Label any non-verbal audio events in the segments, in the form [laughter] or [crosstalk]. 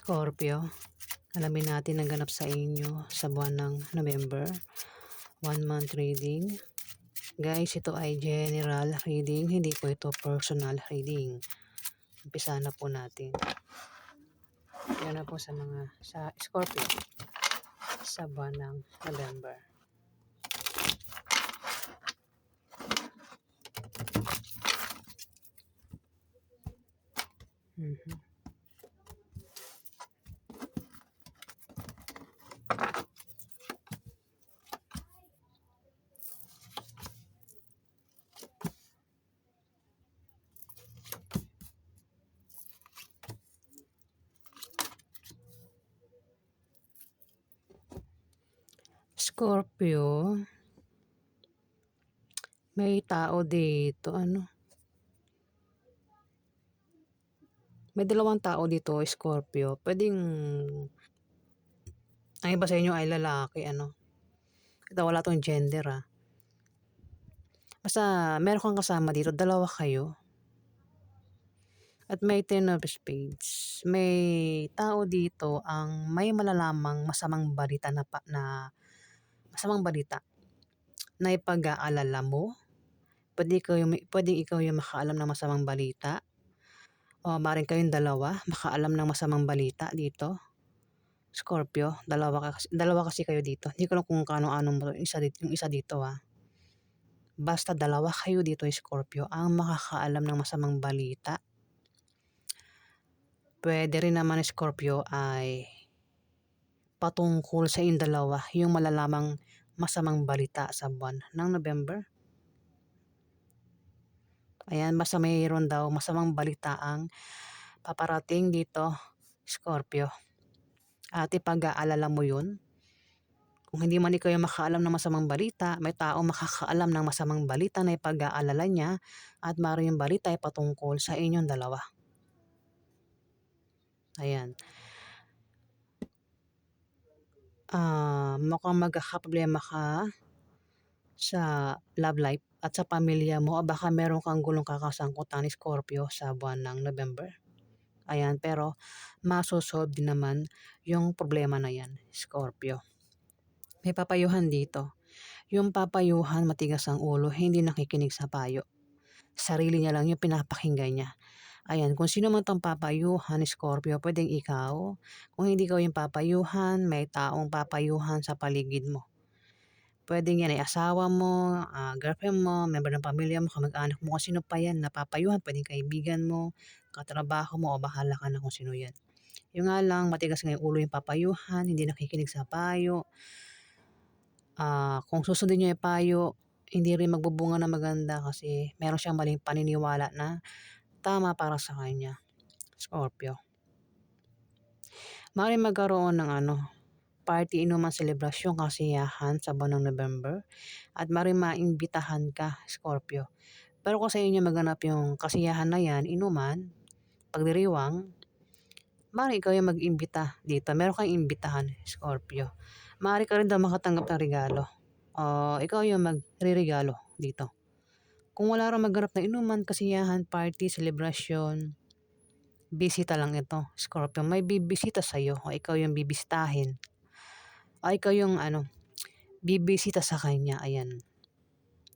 Scorpio, alamin natin ang ganap sa inyo sa buwan ng November. One month reading. Guys, ito ay general reading, hindi po ito personal reading. Umpisa na po natin. Yan na po sa mga sa Scorpio sa buwan ng November. Scorpio. May tao dito, ano? May dalawang tao dito, Scorpio. Pwedeng ang iba sa inyo ay lalaki, ano? Ito wala tong gender, ah. Basta meron kang kasama dito, dalawa kayo. At may ten of spades. May tao dito ang may malalamang masamang balita na, pa, na masamang balita na ipag-aalala mo. Pwede ikaw yung, pwedeng ikaw yung makaalam ng masamang balita. O maring kayong dalawa, makaalam ng masamang balita dito. Scorpio, dalawa, kasi, dalawa kasi kayo dito. Hindi ko lang kung kano-anong mo yung isa, dito, yung isa dito ah. Basta dalawa kayo dito, Scorpio, ang makakaalam ng masamang balita. Pwede rin naman, Scorpio, ay patungkol sa inyong dalawa, yung malalamang masamang balita sa buwan ng November. Ayan, basta mayroon daw masamang balita ang paparating dito, Scorpio. At ipag-aalala mo yun. Kung hindi man ikaw yung makaalam ng masamang balita, may tao makakaalam ng masamang balita na ipag-aalala niya at maro yung balita ay patungkol sa inyong dalawa. Ayan. Ah, mukhang magkakaproblema ka sa love life at sa pamilya mo o baka meron kang gulong kakasangkutan ni Scorpio sa buwan ng November. Ayan, pero masosolve din naman yung problema na yan, Scorpio. May papayuhan dito. Yung papayuhan, matigas ang ulo, hindi nakikinig sa payo. Sarili niya lang yung pinapakinggan niya. Ayan, kung sino man tong papayuhan, Scorpio, pwedeng ikaw. Kung hindi ka yung papayuhan, may taong papayuhan sa paligid mo. Pwedeng yan ay asawa mo, uh, girlfriend mo, member ng pamilya mo, kamag-anak mo, kung sino pa yan, napapayuhan, pwedeng kaibigan mo, katrabaho mo, o bahala ka na kung sino yan. Yung nga lang, matigas nga yung ulo yung papayuhan, hindi nakikinig sa payo. Uh, kung susundin niya yung payo, hindi rin magbubunga na maganda kasi meron siyang maling paniniwala na tama para sa kanya. Scorpio. Mari magkaroon ng ano, party inuman selebrasyon kasiyahan sa buwan ng November at mari maimbitahan ka, Scorpio. Pero kung sa inyo maganap yung kasiyahan na yan, inuman, pagdiriwang, mari ikaw yung mag-imbita dito. Meron kang imbitahan, Scorpio. Mari ka rin daw makatanggap ng regalo. O ikaw yung magre-regalo dito. Kung wala rin maganap na inuman, kasiyahan, party, celebration, bisita lang ito, Scorpio. May bibisita sa'yo o ikaw yung bibistahin ay ikaw yung ano, bibisita sa kanya. Ayan.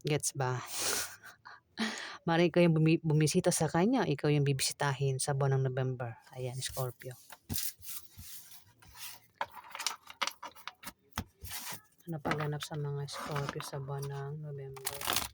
Gets ba? [laughs] Mari ikaw yung bumi- bumisita sa kanya, ikaw yung bibisitahin sa buwan ng November. Ayan, Scorpio. Ano pa ganap sa mga Scorpio sa buwan ng November?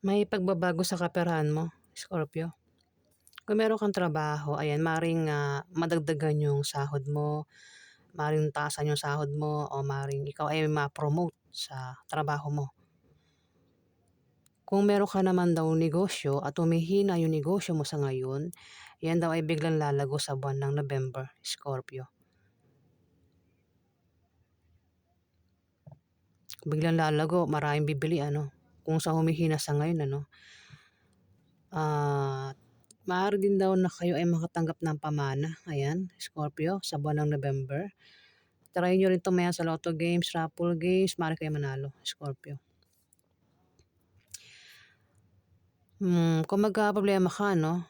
May pagbabago sa kaperahan mo, Scorpio. Kung meron kang trabaho, ayan maaaring, ah, madagdagan yung sahod mo, maaaring taasan yung sahod mo o maaaring ikaw ay ma-promote sa trabaho mo. Kung meron ka naman daw negosyo at humihina yung negosyo mo sa ngayon, yan daw ay biglang lalago sa buwan ng November, Scorpio. Biglang lalago, maraming bibili ano, kung sa humihina sa ngayon ano. At maaari din daw na kayo ay makatanggap ng pamana, ayan, Scorpio, sa buwan ng November. Try nyo rin tumaya sa lotto games, raffle games, maaari kayo manalo, Scorpio. Hmm, kung magkaproblema ka 'no,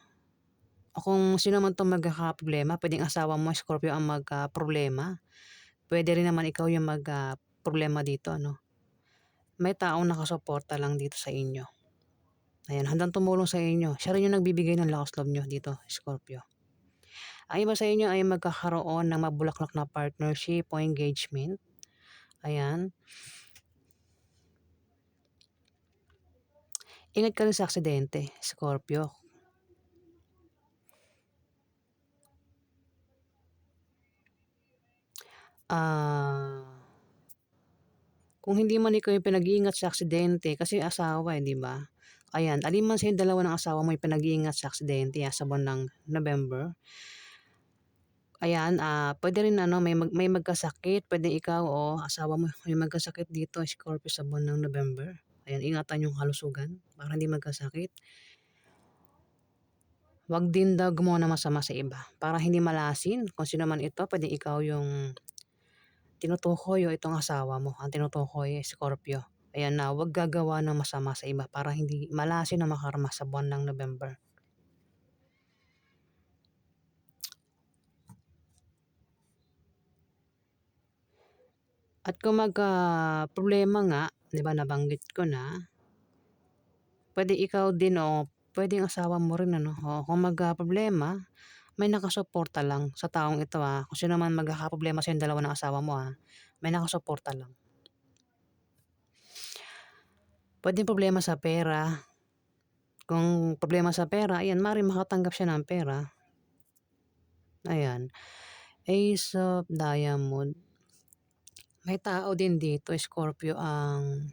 o kung sino man 'tong magkakaproblema, puwedeng asawa mo, Scorpio, ang magkaproblema. Puwede rin naman ikaw yung mag, ah, problema dito ano. May taong nakasuporta lang dito sa inyo. Ayan, handang tumulong sa inyo. Siya rin yung nagbibigay ng lakas loob niyo dito, Scorpio. Ang iba sa inyo ay magkakaroon ng mabulaklak na partnership o engagement. Ayan. Ingat ka rin sa aksidente, Scorpio. Ah, kung hindi man ikaw yung pinag-iingat sa aksidente kasi asawa, eh, 'di ba? Ayan, alin man sa dalawa ng asawa mo yung pinag-iingat sa aksidente, ah, sa buwan ng November. Ayan, ah, puwede rin ano, may mag may magkasakit, puwedeng ikaw o asawa mo yung magkasakit dito, Scorpio, sa buwan ng November. Ayan, ingatan yung kalusugan para hindi magkasakit. Wag din daw gumawa ng masama sa iba para hindi malasin kung sino man ito, puwedeng ikaw yung tinutukoy o itong asawa mo ang tinutukoy, Scorpio. Ayan na, wag gagawa ng masama sa iba para hindi malasin o makarma sa buwan ng November. At kung magkaproblema nga, 'di ba nabanggit ko na, puwede ikaw din o puwedeng asawa mo rin ano, oo, kung magkaproblema, may nakasuporta lang sa taong ito, ah, kung sino man magkakaproblema sa yung dalawa ng asawa mo, ah, may nakasuporta lang. Puwedeng problema sa pera. Kung problema sa pera, ayan maaaring makatanggap siya ng pera. Ayan. Ace of Diamond. May tao din dito, Scorpio, ang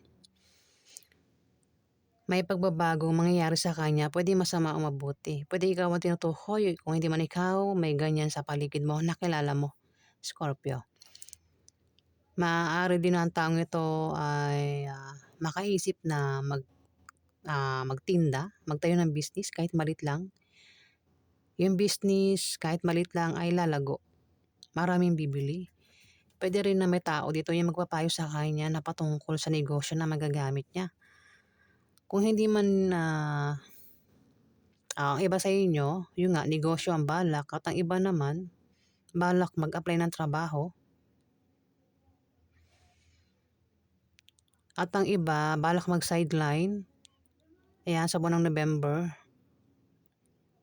may pagbabagong mangyayari sa kanya, puwedeng masama o mabuti. Puwede ikaw ang tinutukoy, kung hindi man ikaw, may ganyan sa paligid mo na kilala mo, Scorpio. Maaari din ang taong ito ay, ah, makaisip na mag ah, magtinda, magtayo ng business kahit maliit lang. Yung business kahit maliit lang ay lalago, maraming bibili. Puwede rin na may tao dito yung magpapayo sa kanya na patungkol sa negosyo na magagamit niya. Kung hindi man, ah, ah, ang iba sa inyo, yun nga negosyo ang balak at ang iba naman, balak mag-apply ng trabaho. At ang iba balak mag-sideline, ayan sa buwan ng November.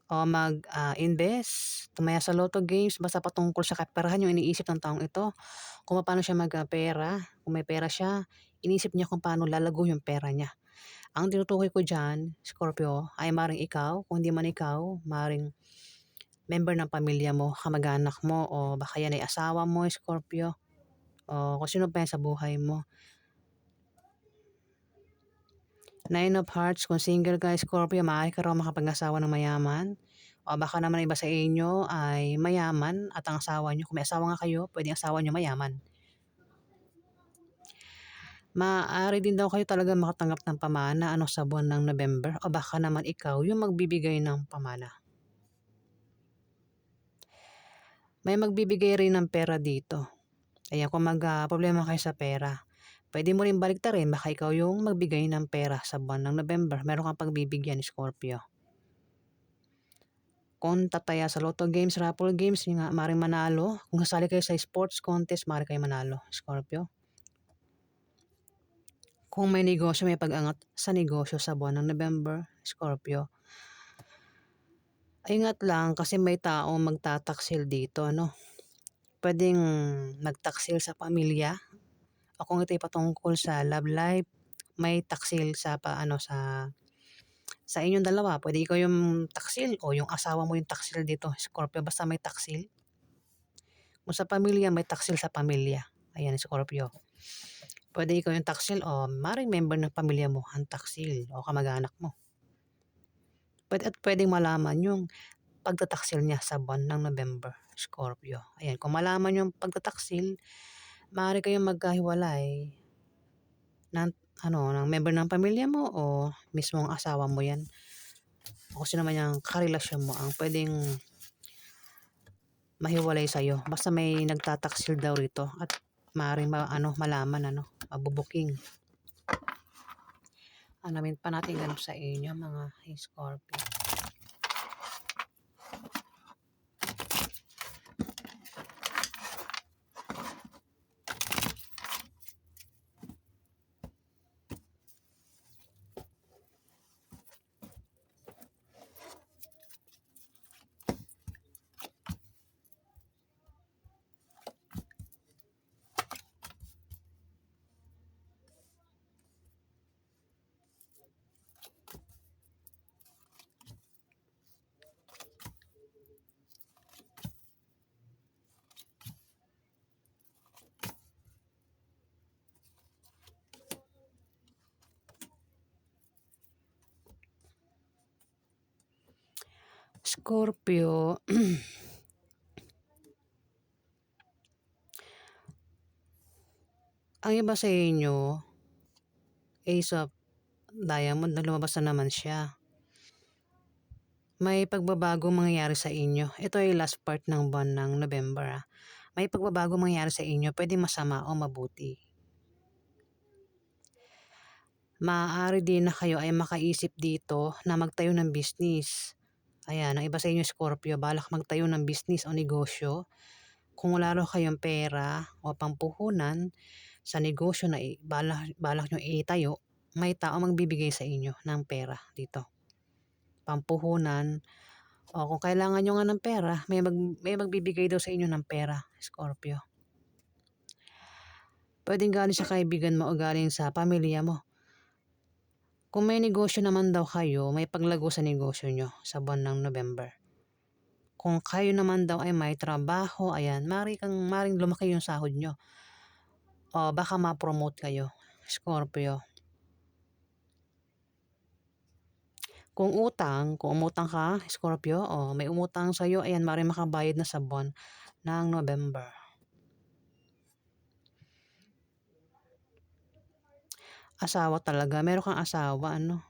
O mag, ah, invest, tumaya sa lotto games, basta patungkol sa kaperahan yung iniisip ng taong ito. Kung papaano siya magka-pera, kung may pera siya, iniisip niya kung paano lalago yung pera niya. Ang tinutukoy ko diyan, Scorpio, ay maaaring ikaw, kung hindi man ikaw, maaaring member ng pamilya mo, kamag-anak mo o baka yan ay asawa mo, Scorpio, o kung sino pa yan sa buhay mo. Nine of Hearts, kung single ka, Scorpio, maaari ka raw makapag-asawa ng mayaman. O baka naman iba sa inyo ay mayaman at ang asawa niyo, kung may asawa nga kayo, puwedeng asawa niyo mayaman. Maaari din daw kayo talagang makatanggap ng pamana ano sa buwan ng November o baka naman ikaw yung magbibigay ng pamana. May magbibigay rin ng pera dito. Ayan, kung magkaproblema kayo sa pera, puwede mo rin baliktarin baka ikaw yung magbigay ng pera sa buwan ng November, meron kang pagbibigyan, Scorpio. Kung tataya sa lotto games, raffle games, nga maaaring manalo. Kung sasali kayo sa sports contest, maaari kayong manalo, Scorpio. Kung may negosyo, may pag-angat sa negosyo sa buwan ng November, Scorpio. Ingat lang kasi may taong magtataksil dito ano. Puwedeng magtaksil sa pamilya o kung ito'y patungkol sa love life, may taksil sa pa ano sa Sa inyong dalawa, pwede ikaw yung taksil o yung asawa mo yung taksil dito, Scorpio, basta may taksil. Kung sa pamilya, may taksil sa pamilya. Ayan, Scorpio. Pwede ikaw yung taksil o maring member ng pamilya mo ang taksil o kamag-anak mo. Pwede, at pwedeng malaman yung pagtataksil niya sa buwan ng November, Scorpio. Ayan, kung malaman yung pagtataksil, maaari kayong magkahiwalay ng ano, ng member ng pamilya mo o mismong asawa mo yan. O sino man yung karelasyon mo ang pwedeng mahiwalay sa'yo. Basta may nagtataksil daw rito at maaaring ma, ano, malaman, ano, mabubuking. Alamin pa natin ganun sa inyo mga Scorpio. Scorpio, [clears throat] ang iba sa inyo, Ace of Diamond, na lumabas na naman siya. May pagbabago mangyayari sa inyo. Ito ay last part ng buwan ng November. Ah. May pagbabago mangyayari sa inyo, pwede masama o mabuti. Maaari din na kayo ay makaisip dito na magtayo ng business. Ayan, ang iba sa inyo Scorpio, balak magtayo ng business o negosyo. Kung wala raw kayong pera o pampuhunan sa negosyo na balak, balak nyo itayo, may tao magbibigay sa inyo ng pera dito. Pampuhunan, o kung kailangan nyo nga ng pera, may, mag, may magbibigay daw sa inyo ng pera, Scorpio. Pwedeng galing sa kaibigan mo o galing sa pamilya mo. Kung may negosyo naman daw kayo, may paglago sa negosyo nyo sa buwan ng November. Kung kayo naman daw ay may trabaho, ayan, mari kang maring lumaki yung sahod nyo. O baka ma-promote kayo, Scorpio. Kung utang, kung umutang ka, Scorpio, o may umutang sa'yo, ayan, maring makabayad na sa buwan ng November. Asawa talaga. Meron kang asawa, ano?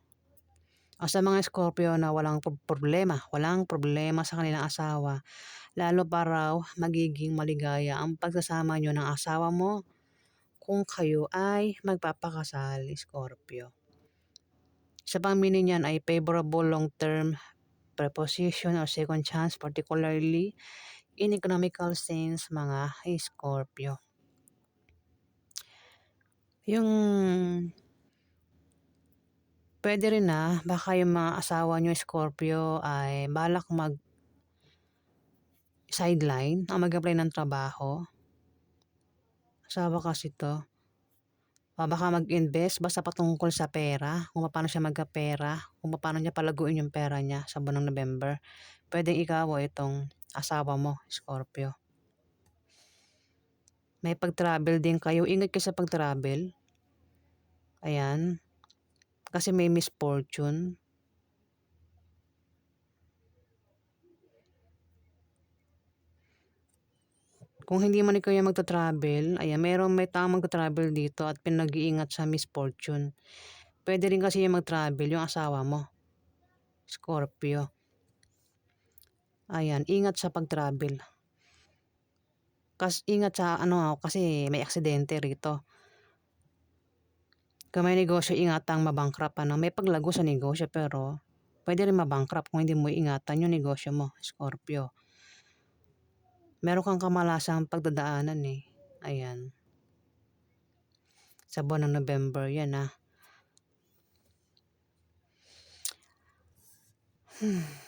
O sa mga Scorpio na walang pro- problema, walang problema sa kanilang asawa, lalo pa raw magiging maligaya ang pagsasama nyo ng asawa mo kung kayo ay magpapakasal, Scorpio. Sa pamili niyan ay favorable long-term preposition or second chance, particularly in economical sense, mga Scorpio. Yung pwede rin na baka yung mga asawa nyo Scorpio ay balak mag sideline ang mag-apply ng trabaho. Asawa kasi to. O baka mag-invest basta patungkol sa pera, kung paano siya magka-pera, kung paano niya palaguin yung pera niya sa buwan November. Pwedeng ikaw o itong asawa mo, Scorpio. May pag-travel din kayo. Ingat kayo sa pag-travel. Ayan. Kasi may misfortune. Kung hindi man ikaw yung magta-travel, ayan, meron may tamang magta-travel dito at pinag-iingat sa misfortune. Pwede rin kasi yung mag-travel, yung asawa mo. Scorpio. Ayan, ingat sa pag-travel. Kas, ingat sa ano kasi may aksidente rito. Kung may negosyo, ingatang mabankrupt. Ano? May paglago sa negosyo pero pwede rin mabankrupt kung hindi mo ingatan yung negosyo mo, Scorpio. Meron kang kamalasang pagdadaanan eh. Ayan. Sa buwan ng November, yan ah. Hmm.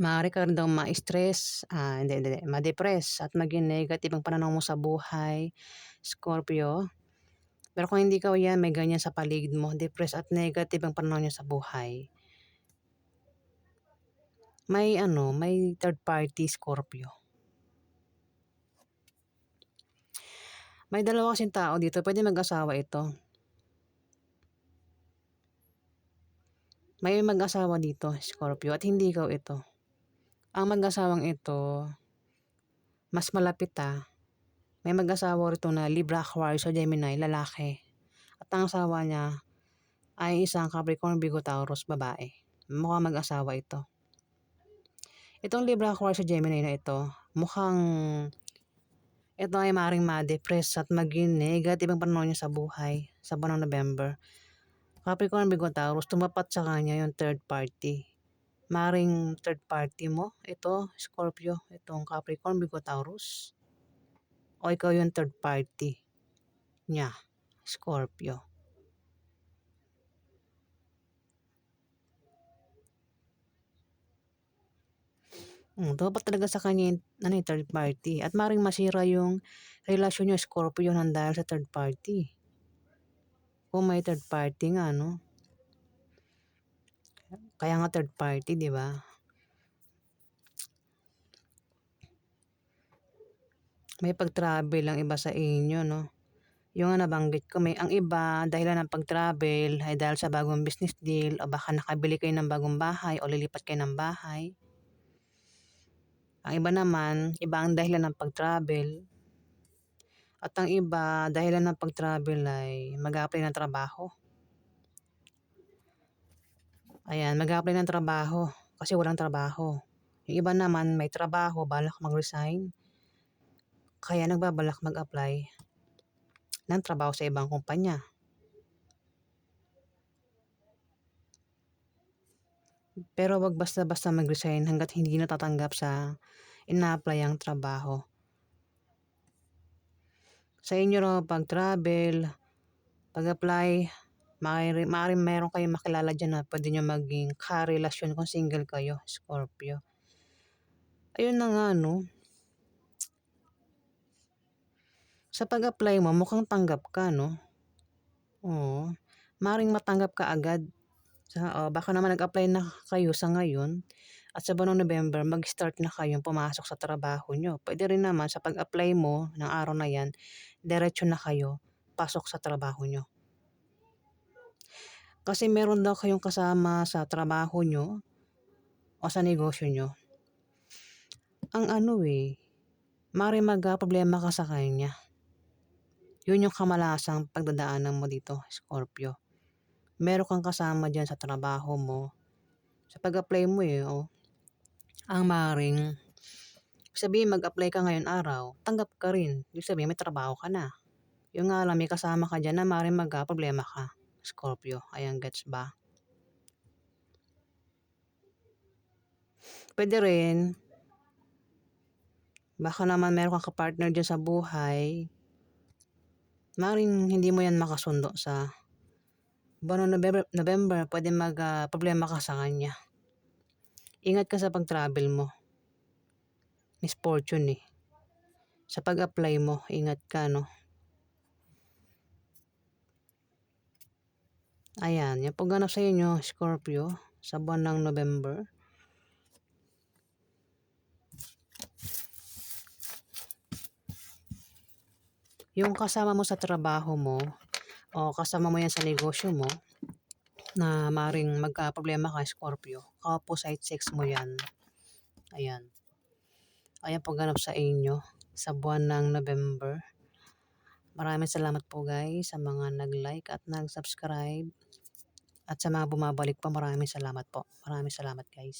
Maaari ka rin daw ma-stress, ah, hindi, hindi, ma-depress at maging negative ang pananaw mo sa buhay, Scorpio. Pero kung hindi ikaw yan, may ganyan sa paligid mo, depressed at negative ang pananaw niya sa buhay. May ano, may third party Scorpio. May dalawa kasing tao dito, pwede mag-asawa ito. May mag-asawa dito, Scorpio, at hindi ikaw ito. Ang mag-asawang ito, mas malapit ah. May mag-asawa rito na Libra, Aquarius, o Gemini, lalaki. At ang asawa niya ay isang Capricorn, Virgo, Taurus, babae. Mukhang mag-asawa ito. Itong Libra, Aquarius, o Gemini na ito, mukhang ito ay maring ma-depress at maging negative ang pananaw niya sa buhay sa buwan ng November. Capricorn, Virgo, Taurus, tumapat sa kanya yung third party. Maring third party mo, ito, Scorpio, itong Capricorn, Virgo, Taurus. O ikaw yung third party niya, Scorpio. Hmm, dapat talaga sa kanya yung ano, third party. At maring masira yung relasyon niyo, Scorpio, nang dahil sa third party. Kung may third party nga, no? Kaya nga third party, di ba? May pag-travel ang iba sa inyo, no? Yung nga nabanggit ko, may ang iba dahilan ng pag-travel ay dahil sa bagong business deal o baka nakabili kayo ng bagong bahay o lilipat kayo ng bahay. Ang iba naman, iba ang dahilan ng pag-travel. At ang iba, dahilan ng pag-travel ay mag-apply ng trabaho. Ayan, mag-apply ng trabaho kasi walang trabaho. Yung iba naman may trabaho, balak mag-resign. Kaya nagbabalak mag-apply ng trabaho sa ibang kumpanya. Pero wag basta-basta mag-resign hanggat hindi natatanggap sa ina-apply ang trabaho. Sa inyo raw pag-travel, pag-apply, maaari, maaari meron kayong makilala dyan na pwede nyo maging karelasyon kung single kayo, Scorpio. Ayun na nga, no? Sa pag-apply mo, mukhang tanggap ka, no? Oo. Maring matanggap ka agad. Sa, oh, baka naman nag-apply na kayo sa ngayon at sa buwan November, mag-start na kayong pumasok sa trabaho nyo. Pwede rin naman sa pag-apply mo ng araw na yan, diretso na kayo pasok sa trabaho nyo. Kasi meron daw kayong kasama sa trabaho nyo o sa negosyo nyo. Ang ano eh, mari mag-problema ka sa kanya. Yun yung kamalasang pagdadaanan mo dito, Scorpio. Meron kang kasama dyan sa trabaho mo. Sa pag-apply mo eh, oh. Ang maring, sabihin mag-apply ka ngayon araw, tanggap ka rin. Ibig sabihin may trabaho ka na. Yung nga lang, may kasama ka dyan na maring mag-problema ka, Scorpio. Ayan, gets ba? Pwede rin, baka naman meron kang kapartner dyan sa buhay, maring hindi mo yan makasundo sa ng November, November pwede mag-problema ka sa kanya. Ingat ka sa pag-travel mo. Misfortune eh. Sa pag-apply mo, ingat ka, no? Ayan, yung pagganap sa inyo, Scorpio, sa buwan ng November. Yung kasama mo sa trabaho mo, o kasama mo yan sa negosyo mo, na maring magka-problema ka, Scorpio, opposite sex mo yan. Ayan. Ayan po ganap sa inyo sa buwan ng November. Maraming salamat po guys sa mga nag-like at nag-subscribe. At sa mga bumabalik pa, maraming salamat po. Maraming salamat guys.